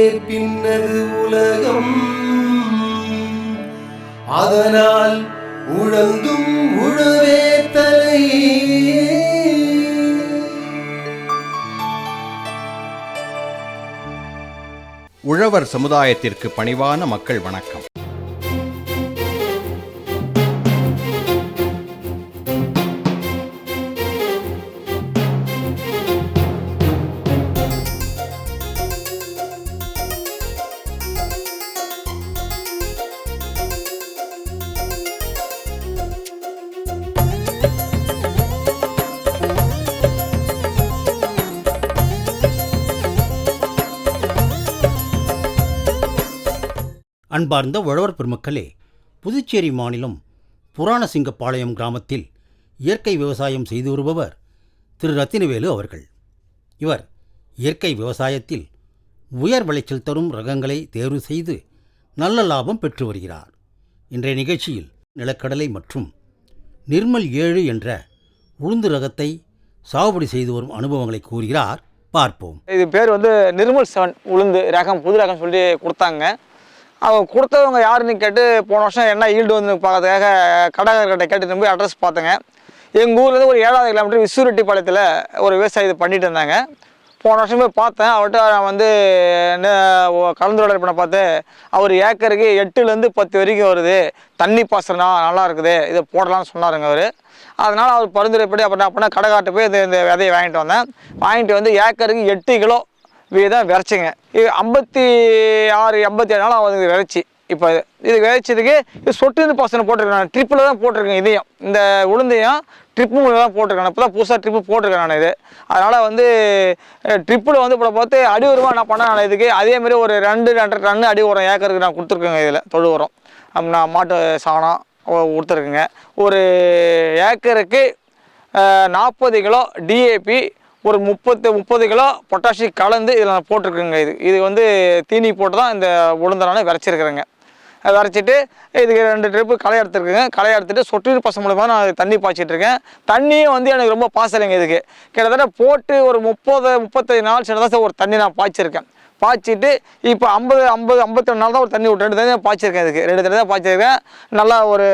பின்னது உலகம். அதனால் உழந்தும் உழவே தலை. உழவர் சமுதாயத்திற்கு பணிவான மக்கள் வணக்கம். அன்பார்ந்த உழவர் பெருமக்களே புதுச்சேரி மாநிலம் புராணசிங்கப்பாளையம் கிராமத்தில் இயற்கை விவசாயம் செய்து வருபவர் திரு. ரத்தினவேலு அவர்கள். இவர் இயற்கை விவசாயத்தில் உயர் விளைச்சல் தரும் ரகங்களை தேர்வு செய்து நல்ல லாபம் பெற்று வருகிறார். இன்றைய நிகழ்ச்சியில் நிலக்கடலை மற்றும் நிர்மல் ஏழு என்ற உளுந்து ரகத்தை சாகுபடி செய்து வரும் அனுபவங்களை கூறுகிறார். பார்ப்போம். இது பேர் வந்து நிர்மல் செவன் உளுந்து ரகம் புது ரகம் சொல்லி கொடுத்தாங்க. அவங்க கொடுத்தவங்க யாருன்னு கேட்டு போன வருஷம் என்ன ஈல்டு வந்து பார்க்கறதுக்காக கடைக்காரர்கிட்ட கேட்டு போய் அட்ரஸ் பார்த்தேங்க. எங்கள் ஊர்லேருந்து ஒரு ஏழாவது கிலோமீட்டர் விசுரெட்டிப்பாளையத்தில் ஒரு விவசாயி இது பண்ணிட்டு இருந்தாங்க. போன வருஷம் போய் பார்த்தேன். அவர்கிட்ட நான் வந்து என்ன கலந்துரையாடல் பண்ண பார்த்து அவர் ஏக்கருக்கு எட்டுலேருந்து பத்து வரைக்கும் வருது. தண்ணி பாசனம் நல்லா இருக்குது. இதை போடலாம்னு சொன்னாருங்க அவர். அதனால் அவர் பரிந்துரைப்படி அப்புறம் அப்படின்னா கடைக்காட்டு போய் இந்த விதையை வாங்கிட்டு வந்தேன். வாங்கிட்டு வந்து ஏக்கருக்கு எட்டு கிலோ தான் விரைச்சிங்க இது ஐம்பத்தி ஆறு எண்பத்தி ஏழு நாள் ஆகுது இது விரைச்சி இப்போ இது இது விதைச்சதுக்கு இது சொட்டு இருந்து பாசனம் போட்டிருக்கேன் நான். ட்ரிப்பில் தான் போட்டிருக்கேன் இதையும். இந்த உளுந்தையும் ட்ரிப்பு மூலம் தான் போட்டிருக்கேன். இப்போ தான் புதுசாக ட்ரிப்பு போட்டிருக்கேன் நான் இது. அதனால் வந்து ட்ரிப்பில் வந்து இப்போ பார்த்து அடி உரமாக நான் பண்ணேன் நான் இதுக்கு. அதேமாதிரி ஒரு ரெண்டு ரெண்டரை டன் அடி உரம் ஏக்கருக்கு நான் கொடுத்துருக்கேங்க இதில் தொழு உரம். நான் மாட்டு சாணம் ஒ- கொடுத்துருக்கேங்க. ஒரு ஏக்கருக்கு நாற்பது கிலோ டிஏபி ஒரு முப்பத்து முப்பது கிலோ பொட்டாசி கலந்து இதில் நான் போட்டிருக்கேங்க இது. இது வந்து தீனி போட்டு தான் இந்த உளுந்த விரைச்சிருக்கிறேங்க. விரைச்சிட்டு இதுக்கு ரெண்டு ட்ரிப்பு களை எடுத்துருக்குங்க. களை எடுத்துகிட்டு சொட்டு பசங்க மூலமாக நான் தண்ணி பாய்ச்சிட்ருக்கேன். தண்ணியும் வந்து எனக்கு ரொம்ப பாசலைங்க இதுக்கு. கிட்டத்தட்ட போட்டு ஒரு முப்பது முப்பத்தஞ்சு நாள் சின்னதாக ஒரு தண்ணி நான் பாய்ச்சிருக்கேன். பாய்ச்சிட்டு இப்போ ஐம்பது ஐம்பது ஐம்பத்தி நாள் தான் ஒரு தண்ணி விட்டு ரெண்டு தண்ணி பாய்ச்சிருக்கேன் இதுக்கு. ரெண்டு தண்ணி தான் பாய்ச்சிருக்கேன். நல்லா ஒரு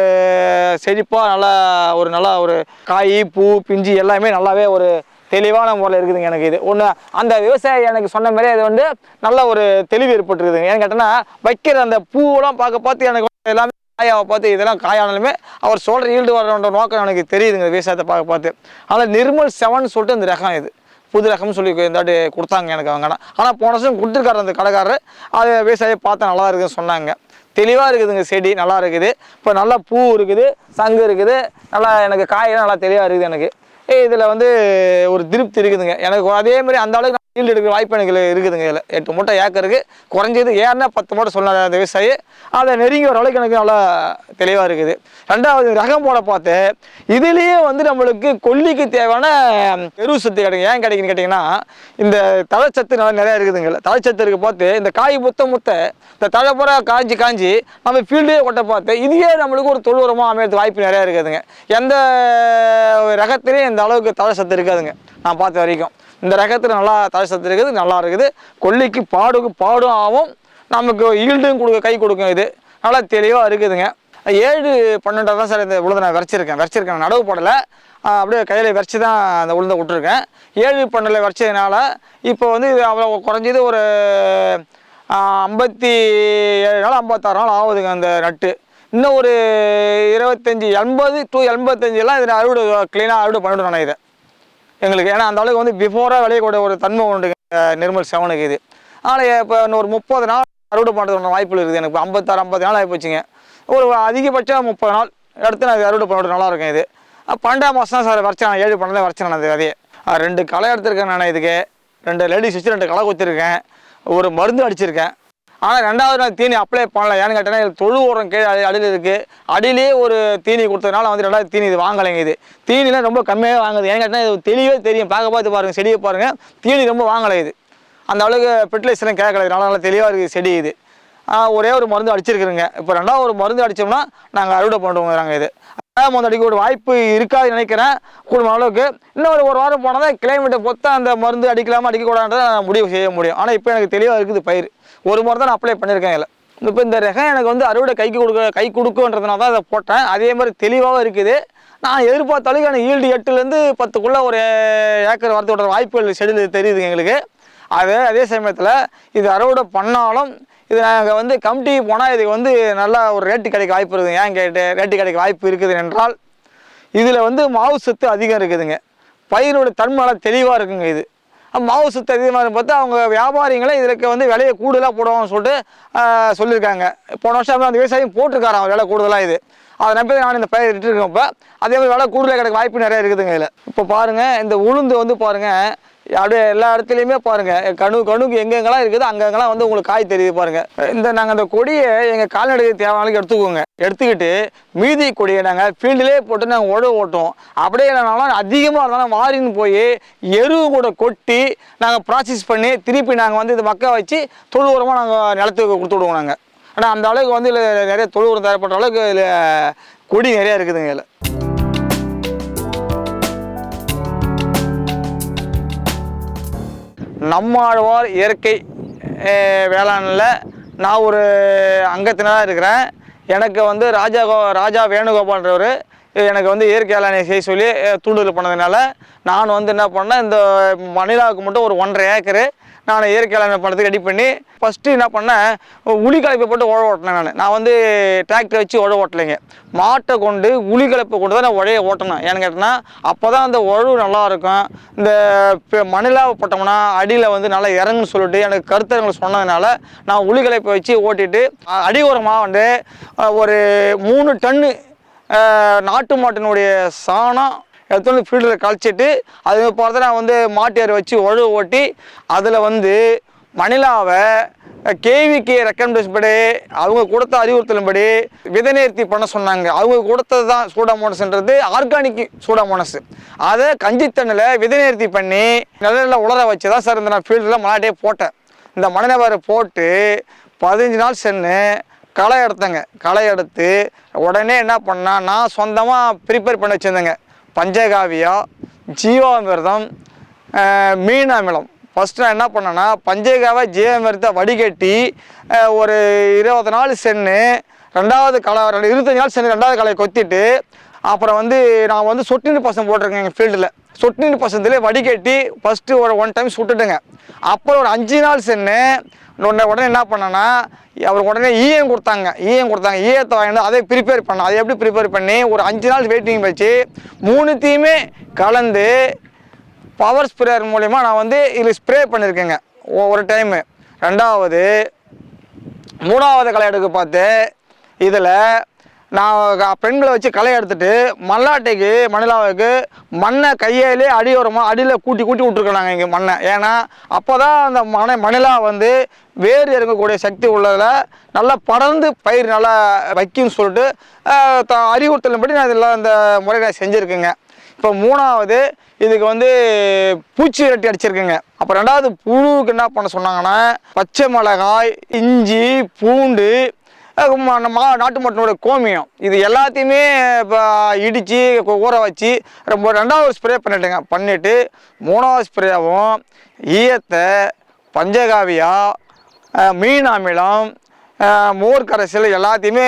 செழிப்பாக நல்லா ஒரு நல்லா ஒரு காய் பூ பிஞ்சு எல்லாமே நல்லாவே ஒரு தெளிவான முறையில் இருக்குதுங்க எனக்கு இது. ஒன்று அந்த விவசாயி எனக்கு சொன்ன மாதிரி அது வந்து நல்ல ஒரு தெளிவு ஏற்பட்டுருக்குதுங்க. ஏன்னு கேட்டோன்னா வைக்கிற அந்த பூவெல்லாம் பார்க்க பார்த்து எனக்கு எல்லாமே காயாவை பார்த்து இதெல்லாம் காயானாலுமே அவர் சொல்கிற ஈல்டு வர நோக்கம் எனக்கு தெரியுதுங்க விவசாயத்தை பார்க்க பார்த்து. ஆனால் நிர்மல் செவன் சொல்லிட்டு இந்த ரகம் இது. புது ரகம்னு சொல்லி இந்தாட்டி கொடுத்தாங்க எனக்கு அவங்க. ஆனால் போன வருஷம் கொடுத்துருக்காரு அந்த கடைக்காரர். அது விவசாயி பார்த்தா நல்லா இருக்குதுன்னு சொன்னாங்க. தெளிவாக இருக்குதுங்க செடி நல்லா இருக்குது. இப்போ நல்லா பூ இருக்குது சங்கு இருக்குது. நல்லா எனக்கு காயெல்லாம் நல்லா தெளிவாக இருக்குது எனக்கு. இதில் வந்து ஒரு திருப்தி இருக்குதுங்க. எனக்கு அதே மாதிரி அந்த அளவுக்கு ஈல்டு எடுக்கிற வாய்ப்பு எனக்கு இருக்குதுங்க. இதில் எட்டு மூட்டை ஏக்கருக்கு குறைஞ்சது ஏன்னா பத்து மூட்டை சொன்னார் அந்த விவசாயி. அதை நெருங்கி வர அளவுக்கு எனக்கு நல்லா தெளிவாக இருக்குது. ரெண்டாவது ரகம் போட பார்த்து இதுலேயே வந்து நம்மளுக்கு கொல்லிக்கு தேவையான எரு சத்து கிடைக்கும். ஏன் கிடைக்குன்னு கேட்டிங்கன்னா இந்த தழைச்சத்து நல்லா நிறையா இருக்குதுங்க. தழைச்சத்து இருக்க பார்த்து இந்த காய் முத்த முத்த இந்த தழை பூரா காஞ்சி காஞ்சி நம்ம ஃபீல்டே கொட்ட பார்த்து இதுவே நம்மளுக்கு ஒரு தொழு உரமாக அமையறது வாய்ப்பு நிறையா இருக்குதுங்க. எந்த ரகத்திலையும் இந்த அளவுக்கு தழை சத்து இருக்காதுங்க. நான் பார்த்த வரைக்கும். இந்த ரகத்தில் நல்லா தழை சத்து இருக்குது நல்லா இருக்குது. கொல்லிக்கு பாடுக்கு பாடும் ஆகும். நமக்கு ஈல்டும் கொடுக்க கை கொடுக்கும் இது. நல்லா தெளிவாக இருக்குதுங்க. ஏழு பன்னெண்டாக தான் சார் இந்த உளுந்தை நான் விரைச்சிருக்கேன் விரைச்சிருக்கேன் நடவு போடலை. அப்படியே கையில் விரைச்சி தான் அந்த உளுந்தை விட்டுருக்கேன். ஏழு பன்னெண்டில் விரைச்சதுனால இப்போ வந்து இது அவ்வளோ குறைஞ்சது ஒரு ஐம்பத்தி ஏழு நாள் ஐம்பத்தாறு நாள் ஆகுதுங்க அந்த நட்டு. இன்னும் ஒரு இருபத்தஞ்சி எண்பது டு எண்பத்தஞ்செல்லாம் இதில் அறுவடை க்ளீனாக அறுவடை பண்ணிவிடும் நான் இதை. எங்களுக்கு. ஏன்னா அந்த அளவுக்கு வந்து பிஃபோராக விளையக்கூடிய ஒரு தன்மை உண்டு நிர்மல் செவனுக்கு இது. ஆனால் இப்போ இன்னும் ஒரு முப்பது நாள் அறுவடை பண்ணுறதுக்கு வாய்ப்புகள் இருக்குது. எனக்கு ஐம்பத்தாறு ஐம்பது நாள் ஆகிப்போச்சுங்க ஒரு அதிகபட்சம் முப்பது நாள் எடுத்து நான் அறுவடை பண்ணுறது நல்லா இருக்கும் இது. பன்னெண்டாம் மாதம் தான் சார் வரைச்சேன். ஏழு பன்னெண்டு வரைச்சேன் நான் அது ரெண்டு களை எடுத்திருக்கேன் நான் இதுக்கு. ரெண்டு லேடிஸ் வச்சு ரெண்டு களை குத்திருக்கேன். ஒரு மருந்து அடிச்சிருக்கேன். ஆனால் ரெண்டாவது நாள் தீனி அப்ளை பண்ணல. ஏன்னு கேட்டேன்னா இது தொழு உரம் கீழே அடியில் இருக்குது அடியிலே ஒரு தீனி கொடுத்ததுனால வந்து ரெண்டாவது தீனி இது வாங்கலைங்க இது. தீனிலாம் ரொம்ப கம்மியாக வாங்குது. ஏன்னு கேட்டால் இது தெளிவே தெரியும். பார்க்க பார்த்து பாருங்கள் செடியை பாருங்கள் தீனி ரொம்ப வாங்கலை இது. அந்த அளவுக்கு ஃபெர்டிலைசர்லாம் கேட்கல. நல்லா நல்லா தெளிவாக இருக்குது செடி இது. ஒரே ஒரு மருந்து அடிச்சிருக்குறங்க இப்போ ரெண்டாவது ஒரு மருந்து அடித்தோம்னா நாங்கள் அறுவடை பண்ணுவோம் நாங்கள் இது. ரெண்டாவது மருந்து அடிக்க ஒரு வாய்ப்பு இருக்காதுன்னு நினைக்கிறேன். கூடும் அளவுக்கு. இன்னும் ஒரு ஒரு வாரம் போனால் தான் கிளைமேட்டை பொத்த அந்த மருந்து அடிக்கலாமா அடிக்கக்கூடாதுன்றதை நான் முடிவு செய்ய முடியும். ஆனால் இப்போ எனக்கு தெளிவாக இருக்குது பயிர். ஒரு முறை தான் நான் அப்ளை பண்ணியிருக்கேன் இதில். இப்போ இந்த ரகம் எனக்கு வந்து அறுவடை கைக்கு கொடுக்க கை கொடுக்குன்றதுனால தான் அதை போட்டேன். அதே மாதிரி தெளிவாகவும் இருக்குது. நான் எதிர்பார்த்த அளவுக்கு எனக்கு ஈல்டு எட்டுலேருந்து பத்துக்குள்ளே ஒரு ஏக்கர் வரத்தோட வாய்ப்புகள் செடியில் தெரியுதுங்க எங்களுக்கு. அது அதே சமயத்தில் இது அறுவடை பண்ணாலும் இது நாங்கள் வந்து கமிட்டி போனால் இதுக்கு வந்து நல்லா ஒரு ரேட்டு கிடைக்க வாய்ப்பு இருக்குதுங்க. ஏன் கேட்டு ரேட்டு கிடைக்க வாய்ப்பு இருக்குது என்றால் இதில் வந்து மாவு சத்து அதிகம் இருக்குதுங்க. பயிரோட தன்மைலாம் தெளிவாக இருக்குங்க இது. மாவு சுத்தம் அதிகமாக பார்த்தா அவங்க வியாபாரிகளே இதற்கு வந்து விலையை கூடுதலாக போடுவாங்கன்னு சொல்லிட்டு சொல்லியிருக்காங்க. போன வருஷம் அந்த விவசாயம் போட்டிருக்காராம் விலை கூடுதலாக இது. அதை நம்பி நான் இந்த பயிர் இட்டுருக்கேன் இப்போ. அதே மாதிரி விலை கூடுதலாக கிடைக்க வாய்ப்பு நிறைய இருக்குதுங்க இதில். இப்போ பாருங்கள் இந்த உளுந்து வந்து பாருங்கள் அப்படியே எல்லா இடத்துலையுமே பாருங்கள் கணு கணுக்கு எங்கெங்கெல்லாம் இருக்குது அங்கங்கெல்லாம் வந்து உங்களுக்கு காய் தெரியுது பாருங்கள் இந்த நாங்கள் அந்த கொடியை எங்கள் கால்நடைக்கு தேவையானக்கு எடுத்துக்கோங்க. எடுத்துக்கிட்டு மீதி கொடியை நாங்கள் ஃபீல்டிலே போட்டு நாங்கள் உழவு ஓட்டுவோம். அப்படியே இல்லைனாலும் அதிகமாக இருந்தாலும் வாரின்னு போய் எருவு கூட கொட்டி நாங்கள் ப்ராசஸ் பண்ணி திருப்பி நாங்கள் வந்து இது மக்க வச்சு தொழு உரமாக நாங்கள் நிலத்துக்கு கொடுத்து விடுவோம் நாங்கள் ஆனால் அந்த அளவுக்கு வந்து இதில் நிறைய தொழு உரம் தேவைப்படுற அளவுக்கு இதில் கொடி நிறையா இருக்குதுங்க இதில். நம்மாழ்வார் இயற்கை வேளாண்ல நான் ஒரு அங்கத்தினராக இருக்கிறேன். எனக்கு வந்து ராஜா கோ ராஜா வேணுகோபால்ன்றவர் எனக்கு வந்து இயற்கை வேளாண்மை செய்ய சொல்லி தூண்டுதல் பண்ணதுனால நான் வந்து என்ன பண்ணேன் இந்த மணிலாவுக்கு மட்டும் ஒரு ஒன்றரை ஏக்கரு நான் இயற்கையான படத்துக்கு ரெடி பண்ணி ஃபஸ்ட்டு என்ன பண்ணேன் உளி கலப்பை போட்டு உழவு ஓட்டினேன் நான். நான் வந்து டிராக்டர் வச்சு உழவு ஓட்டலைங்க. மாட்டை கொண்டு உளி கலப்பை கொண்டு தான் நான் உழைய ஓட்டணும் ஏன்னு கேட்டேன்னா அப்போ தான் அந்த உழவு நல்லாயிருக்கும் இந்த இப்போ மணிலாவை போட்டோம்னா அடியில் வந்து நல்லா இறங்குன்னு சொல்லிட்டு எனக்கு கருத்தரங்களை சொன்னதுனால நான் உளி கலப்பை வச்சு ஓட்டிட்டு அடி உரமாக வந்து ஒரு மூணு டன்னு நாட்டு மாட்டினுடைய சாணம் எடுத்து ஃபீல்டில் கழிச்சிட்டு அது போகிறத நான் வந்து மாட்டு வச்சு உழவு ஓட்டி அதில் வந்து மணிலாவை கேவிக்கு ரெக்கமெண்டேஷன் படி அவங்க கொடுத்த அறிவுறுத்தலின்படி விதை நேர்த்தி பண்ண சொன்னாங்க. அவங்க கொடுத்தது தான் சூடாமோனஸ்ன்றது ஆர்கானிக் சூடாமோனஸ். அதை கஞ்சித்தண்ணில் விதை நேர்த்தி பண்ணி நிழல்ல உலர வச்சு தான் சார் இந்த நான் ஃபீல்டில் மலாட்டே போட்டேன். இந்த மணநபரை போட்டு பதினஞ்சு நாள் சென்று களை எடுத்தேங்க. களை எடுத்து உடனே என்ன பண்ணால் நான் சொந்தமாக ப்ரிப்பேர் பண்ணி வச்சுருந்தேங்க. பஞ்சகாவியா ஜீவாமிர்தம் மீன் அமிலம் ஃபஸ்ட்டு நான் என்ன பண்ணேன்னா பஞ்சகாவை ஜீவாமிர்தத்தை வடிகட்டி ஒரு இருபது நாள் சென்று ரெண்டாவது களை ரெண்டு இருபத்தஞ்சு நாள் சென்று ரெண்டாவது களையை கொத்திட்டு அப்புறம் வந்து நான் வந்து சொட்டு நீர் பசம் போட்டிருக்கேன் எங்கள் ஃபீல்டில் சொட்டு நீர் பசத்துலேயே வடிகட்டி ஃபஸ்ட்டு ஒரு ஒன் டைம் சுட்டுட்டுங்க. அப்புறம் ஒரு அஞ்சு நாள் சென்று உடனே உடனே என்ன பண்ணேன்னா அவர் உடனே ஈயம் கொடுத்தாங்க. ஈயம் கொடுத்தாங்க. ஈயத்தை வாங்கிட்டு அதை ப்ரிப்பேர் பண்ணேன். அதை எப்படி ப்ரிப்பேர் பண்ணி ஒரு அஞ்சு நாள் வெயிட்டிங் வச்சு மூணுத்தையுமே கலந்து பவர் ஸ்ப்ரேயர் மூலயமா நான் வந்து இதில் ஸ்ப்ரே பண்ணியிருக்கேங்க ஒரு டைமு ரெண்டாவது மூணாவது களை எடுக்க பார்த்து இதில் நான் க- பெண்களை வச்சு களை எடுத்துட்டு மல்லாட்டைக்கு மணிலாவுக்கு மண்ணை கையாலே அடியோரமாக அடியில் கூட்டி கூட்டி விட்ருக்கோம் நாங்கள் இங்கே மண்ணை. ஏன்னா அப்போ தான் அந்த மண மணிலா வந்து வேர் இறங்கக்கூடிய சக்தி உள்ளதில் நல்லா படர்ந்து பயிர் நல்லா வைக்கும்னு சொல்லிட்டு ஆஹ், அறிவுறுத்தலின்படி நான் இதெல்லாம் இந்த முறை நான் செஞ்சுருக்கேங்க. இப்போ மூணாவது இதுக்கு வந்து பூச்சி ரெட்டி அடிச்சிருக்குங்க. அப்போ ரெண்டாவது புழுவுக்கு என்ன பண்ண சொன்னாங்கன்னா பச்சை மிளகாய் இஞ்சி பூண்டு ம- நம்ம நாட்டு மட்டனோட கோமியம். இது எல்லாத்தையுமே இப்போ இடித்து ஊற வச்சு ரொம்ப ரெண்டாவது ஸ்ப்ரே பண்ணிட்டேங்க. பண்ணிவிட்டு மூணாவது ஸ்ப்ரேவும் ஈயத்தை பஞ்சகாவியா மீன் அமிலம் மோர் கரைசல் எல்லாத்தையுமே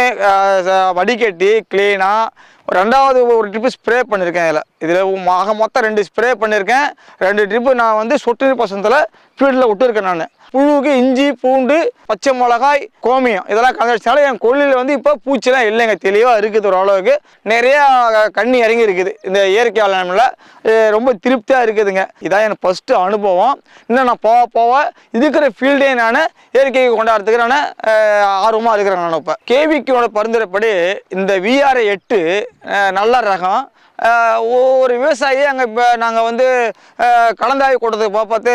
வடிகட்டி க்ளீனாக ரெண்டாவது ஒரு ட்ரிப்பு ஸ்ப்ரே பண்ணியிருக்கேன் இதில். இதில் ஆக மொத்தம் ரெண்டு ஸ்ப்ரே பண்ணியிருக்கேன் ரெண்டு ட்ரிப்பு நான் வந்து சொட்டு நீர் பசத்தில் ஃபீல்டில் விட்டுருக்கேன் நான். புழுவுக்கு இஞ்சி பூண்டு பச்சை மிளகாய் கோமியம். இதெல்லாம் கலந்துச்சாலும் என் கொள்ளியில் வந்து இப்போ பூச்சிலாம் இல்லைங்க. தெளிவாக இருக்குது ஓரளவுக்கு நிறையா கண்ணி இறங்கி இருக்குது. இந்த இயற்கை வளமில் ரொம்ப திருப்தியாக இருக்குதுங்க. இதான் எனக்கு ஃபஸ்ட்டு அனுபவம். இன்னும் நான் போக போக இருக்கிற ஃபீல்டே நான் இயற்கையை கொண்டாடுறதுக்கு நான் ஆர்வமாக இருக்கிறேன் நான் இப்போ. கேவிக்கோட பரிந்துரைப்படி இந்த விஆர்ஐ எட்டு நல்ல ரகம். ஒவ்வொரு ஒரு விவசாயி அங்கே இப்போ நாங்கள் வந்து கலந்தாய் கலந்தாய்வு கூட்டத்துக்கு பார்த்து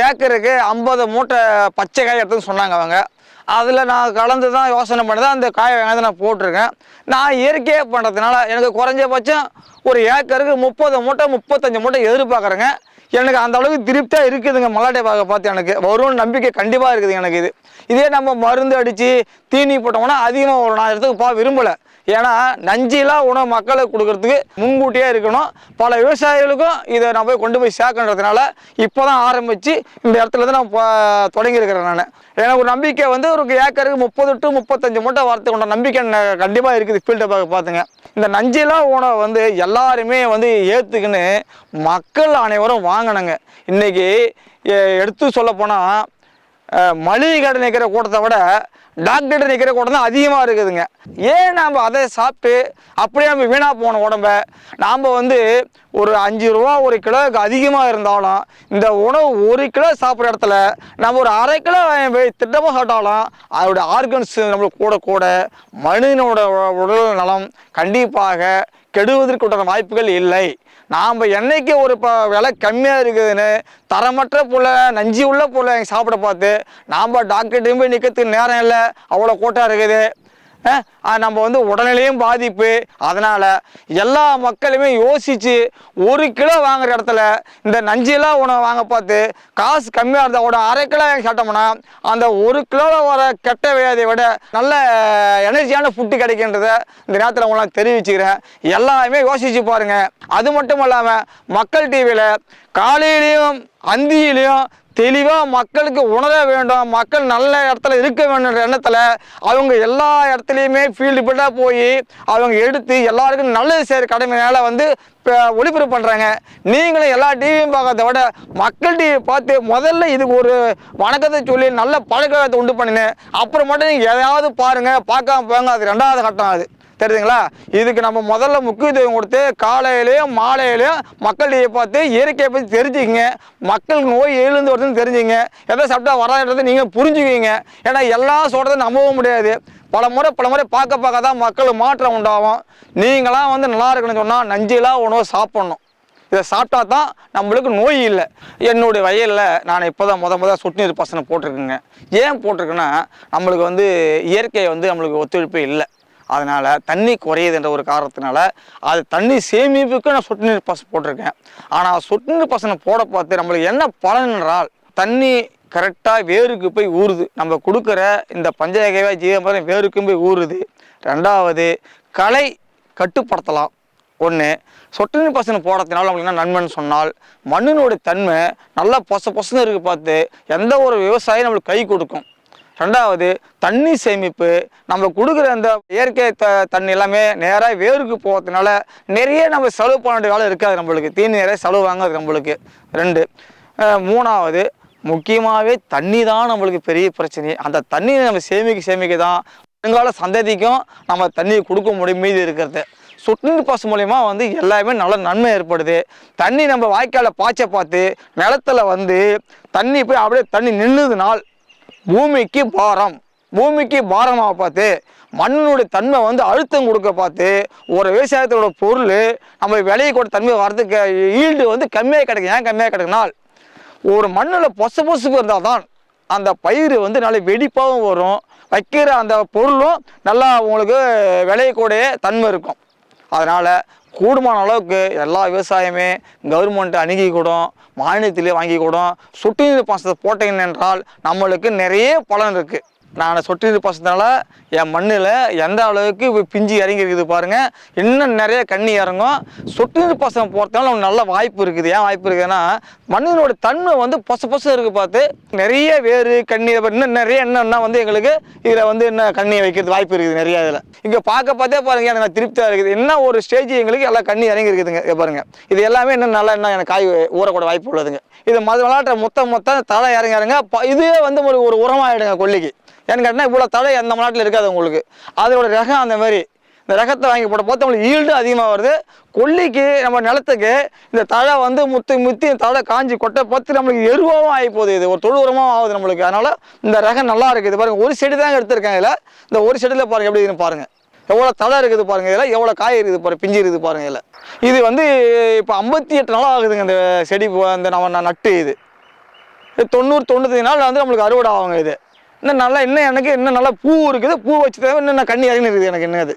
ஏக்கருக்கு ஐம்பது மூட்டை பச்சை காய் எடுத்துன்னு சொன்னாங்க அவங்க. அதில் நான் கலந்து தான் யோசனை பண்ணி தான் அந்த காயை வாங்கி நான் போட்டிருக்கேன். நான் இயற்கையாக பண்ணுறதுனால எனக்கு குறைஞ்சபட்சம் ஒரு ஏக்கருக்கு முப்பது மூட்டை முப்பத்தஞ்சு மூட்டை எதிர்பார்க்குறேங்க. எனக்கு அந்த அளவுக்கு திருப்தியாக இருக்குதுங்க மல்லாட்டை பார்க்க பார்த்து எனக்கு. வரும்னு நம்பிக்கை கண்டிப்பாக இருக்குது எனக்கு இது. இதே நம்ம மருந்து அடித்து தீனி போட்டோம்னா அதிகமாக ஒரு நான் இடத்துக்கு பா விரும்பலை. ஏன்னா நஞ்சிலாம் உணவு மக்களுக்கு கொடுக்கறதுக்கு முன்கூட்டியே இருக்கணும். பல விவசாயிகளுக்கும் இதை நான் போய் கொண்டு போய் சேர்க்கன்றதுனால இப்போ தான் ஆரம்பித்து இந்த இடத்துல தான் நான் தொடங்கியிருக்கிறேன் நான். எனக்கு ஒரு நம்பிக்கை வந்து ஒரு ஏக்கருக்கு முப்பது டு முப்பத்தஞ்சு மூட்டை வரத்துக்கு கொண்ட நம்பிக்கை கண்டிப்பாக இருக்குது ஃபீல்டை பார்க்க பார்த்துங்க. இந்த நஞ்சிலாம் உணவை வந்து எல்லாருமே வந்து ஏற்றுக்குன்னு மக்கள் அனைவரும் வாங்கினங்க இன்றைக்கி எடுத்து சொல்ல போனால் மளிகை கடை நிற்கிற கூட்டத்தை விட டாக்டர் நிற்கிற கூட்டம் தான் அதிகமாக இருக்குதுங்க. ஏன் நாம் அதை சாப்பிட்டு அப்படியே நம்ம வீணாக போன உடம்ப? நாம் வந்து ஒரு அஞ்சு ரூபா ஒரு கிலோவுக்கு அதிகமாக இருந்தாலும் இந்த உணவு ஒரு கிலோ சாப்பிட்ற இடத்துல நம்ம ஒரு அரை கிலோ திட்டமாக சாப்பிட்டாலும் அதோட ஆர்கன்ஸ் நம்மளுக்கு கூட கூட மனிதனோட உடல் நலம் கண்டிப்பாக கெடுவதற்குண்டான வாய்ப்புகள் இல்லை. நாம் என்னைக்கு ஒரு இப்போ விலை கம்மியாக இருக்குதுன்னு தரமற்ற பொருளை நஞ்சு உள்ள பொருளை சாப்பிட பார்த்து நாம் டாக்டர்கிட்டையும் போய் நிற்கிறதுக்கு நேரம் இல்லை. அவ்வளோ கூட்டம் இருக்குது. நம்ம வந்து உடல்நிலையும் பாதிப்பு. அதனால் எல்லா மக்களுமே யோசித்து ஒரு கிலோ வாங்குற இடத்துல இந்த நஞ்செல்லாம் உணவு வாங்க பார்த்து காசு கம்மியாக இருந்தால் கூட அரை கிலோ சாப்பிட்டோம்னா அந்த ஒரு கிலோவில் வர கெட்ட வியாதியை விட நல்ல எனர்ஜியான ஃபுட்டு கிடைக்கின்றத இந்த நேரத்தில் உங்களுக்கு தெரிவிச்சுக்கிறேன். எல்லாமே யோசிச்சு பாருங்கள் அது மட்டும் இல்லாமல் மக்கள் டிவியில் காலையிலையும் அந்தியிலையும் தெளிவாக மக்களுக்கு உணர வேண்டும். மக்கள் நல்ல இடத்துல இருக்க வேண்டும்ன்ற எண்ணத்தில் அவங்க எல்லா இடத்துலையுமே ஃபீல்டு ஃபீல்டாக போய் அவங்க எடுத்து எல்லாருக்கும் நல்லது செய்கிற கடமையினால் வந்து இப்போ ஒளிபரப்பு பண்ணுறாங்க நீங்களும் எல்லா டிவியும் பார்க்கறத விட மக்கள் டிவி பார்த்து முதல்ல இதுக்கு ஒரு வணக்கத்தை சொல்லி நல்ல பழக்கத்தை உண்டு பண்ணினேன் அப்புறம் மட்டும் நீங்கள் எதாவது பாருங்கள் பார்க்காம போங்க அது ரெண்டாவது கட்டம் அது. தெரியுதுங்களா? இதுக்கு நம்ம முதல்ல முக்கியத்துவம் கொடுத்து காலையிலையும் மாலையிலையும் மக்கள் பார்த்து இயற்கையை பற்றி தெரிஞ்சுக்கங்க. மக்களுக்கு நோய் எழுந்து வருதுன்னு தெரிஞ்சுங்க. எதை சாப்பிட்டா வராதுன்றதை நீங்கள் புரிஞ்சுக்குவீங்க. ஏன்னா எல்லா சொல்கிறதும் நம்பவும் முடியாது. பல முறை பல முறை பார்க்க பார்க்க தான் மக்கள் மாற்றம் உண்டாகும். நீங்களாம் வந்து நல்லா இருக்குன்னு சொன்னால் நஞ்சிலாம் உணவு சாப்பிட்ணும். இதை சாப்பிட்டா தான் நம்மளுக்கு நோய் இல்லை. என்னுடைய வயலில் நான் இப்போ தான் முத முத சொட்டு நீர் பாசனம் போட்டிருக்கேங்க. ஏன் போட்டிருக்கேன்னா நம்மளுக்கு வந்து இயற்கை வந்து நம்மளுக்கு ஒத்துழைப்பு இல்லை. அதனால் தண்ணி குறையுதுன்ற ஒரு காரணத்தினால அது தண்ணி சேமிப்புக்கு நான் சொட்டு நீர் பாசனம் போட்டிருக்கேன். ஆனால் சொட்டு நீர் பசனை போட பார்த்து நம்மளுக்கு என்ன பலன் என்றால் தண்ணி கரெக்டாக வேருக்கு போய் ஊறுது. நம்ம கொடுக்குற இந்த பஞ்சகவா ஜீவமரம் வேருக்கும் போய் ஊறுது. ரெண்டாவது களை கட்டுப்படுத்தலாம். ஒன்று சொட்டு நீர் பாசனம் போடுறதுனால நம்மளுக்கு என்ன நன்மைன்னு சொன்னால் மண்ணினுடைய தன்மை நல்லா பொச பொசன்னு இருக்கு பார்த்து எந்த ஒரு விவசாயம் நம்மளுக்கு கை கொடுக்கும். ரெண்டாவது தண்ணி சேமிப்பு. நம்ம கொடுக்குற அந்த இயற்கை த தண்ணி எல்லாமே நேராக வேருக்கு போகிறதுனால நிறைய நம்ம செலவு பண்ண வேண்டிய வேலை இருக்காது நம்மளுக்கு. தீனி நிறைய செலவு வாங்காது நம்மளுக்கு. ரெண்டு. மூணாவது முக்கியமாகவே தண்ணி தான் நம்மளுக்கு பெரிய பிரச்சனை. அந்த தண்ணியை நம்ம சேமிக்க சேமிக்க தான் வருங்கால சந்ததிக்கும் நம்ம தண்ணியை கொடுக்க முடியும் மீதி இருக்கிறது. சொட்டுநீர் பாசம் மூலயமா வந்து எல்லாமே நல்ல நன்மை ஏற்படுது. தண்ணி நம்ம வாய்க்கால பாய்ச்ச பார்த்து நிலத்துல வந்து தண்ணி போய் அப்படியே தண்ணி நின்றுதுனால் பூமிக்கு பாரம். பூமிக்கு பாரமாக பார்த்து மண்ணினுடைய தன்மை வந்து அழுத்தம் கொடுக்க பார்த்து ஒரு விவசாயத்தோட பொருள் நம்ம விலையை கூட தன்மை வர்றதுக்கு ஈல்டு வந்து கம்மியாக கிடைக்கும். ஏன் கம்மியாக கிடைக்குனால் ஒரு மண்ணில் பொச பொசுப்பு இருந்தால் தான் அந்த பயிர் வந்து நல்ல வெடிப்பாகவும் வரும். வைக்கிற அந்த பொருளும் நல்லா உங்களுக்கு விளையக்கூடிய தன்மை இருக்கும். அதனால் கூடுமான அளவுக்கு எல்லா விவசாயமே கவர்மெண்ட் அணுகி கூடும் மானியத்திலே வாங்கி கூடும் சொட்டு நீர் பாசனத்தை போட்டீங்க என்றால் நம்மளுக்கு நிறைய பலன் இருக்குது நான் சொட்டு நீர் பாசனத்தினால என் மண்ணில் எந்த அளவுக்கு பிஞ்சு இறங்கி இருக்குது பாருங்கள் இன்னும் நிறைய கண்ணி இறங்கும். சொட்டு நீர் பாசனம் போகிறதுனால நமக்கு நல்ல வாய்ப்பு இருக்குது. ஏன் வாய்ப்பு இருக்குதுன்னா மண்ணினோட தன்மை வந்து பொச பொச இருக்கு பார்த்து நிறைய வேறு கண்ணி இன்னும் நிறைய என்னென்னா வந்து எங்களுக்கு இதில் வந்து என்ன கண்ணி வைக்கிறது வாய்ப்பு இருக்குது நிறைய இதில். இங்கே பார்க்க பார்த்தே பாருங்கள் எனக்கு திருப்தியாக இருக்குது. என்ன ஒரு ஸ்டேஜ் எங்களுக்கு எல்லாம் கண்ணி இறங்கி இருக்குதுங்க பாருங்கள் இது எல்லாமே இன்னும் நல்லா என்ன எனக்கு காய் ஊறக்கூட வாய்ப்பு உள்ளதுங்க. இது மது விளாட்ற மொத்தம் மொத்தம் தலை இறங்க இறங்க ப- இதுவே வந்து ஒரு ஒரு உரமாகிடுங்க கொல்லிக்கு. ஏன்னு கேட்டால் இவ்வளோ தடை அந்த நாட்டில் இருக்காது உங்களுக்கு. அதோட ரகம் அந்த மாதிரி. இந்த ரகத்தை வாங்கி போட போது நம்மளுக்கு ஈல்டு அதிகமாக வருது. கொல்லிக்கு நம்ம நிலத்துக்கு இந்த தழை வந்து முத்தி முத்தி தழை காஞ்சி கொட்டை பார்த்து நம்மளுக்கு எருவாகவும் ஆகி போகுது. இது ஒரு தொழு உரமாகவும் ஆகுது நம்மளுக்கு. அதனால் இந்த ரகம் நல்லா இருக்குது பாருங்கள் ஒரு செடி தாங்க எடுத்திருக்கேன் இதில். இந்த ஒரு செடியில் பாருங்கள் எப்படி இருக்குன்னு பாருங்கள் எவ்வளோ தழை இருக்குது பாருங்கள் இதில். எவ்வளோ காய் இருக்குது பாருங்கள் பிஞ்சு இருக்குது பாருங்கள் இதில். இது வந்து இப்போ ஐம்பத்தி எட்டு நாள் ஆகுதுங்க இந்த செடி இப்போ இந்த நம்ம நட்டு இது. இது தொண்ணூறு தொண்ணூத்தஞ்சு நாள் வந்து நம்மளுக்கு அறுவடை ஆகுங்க இது. இன்னும் நல்லா இன்னும் எனக்கு இன்னும் நல்லா பூ இருக்குது. பூ வச்சு தான் இன்னும் நான் கண்ணி இறங்கி இருக்குது. எனக்கு இன்னும் அது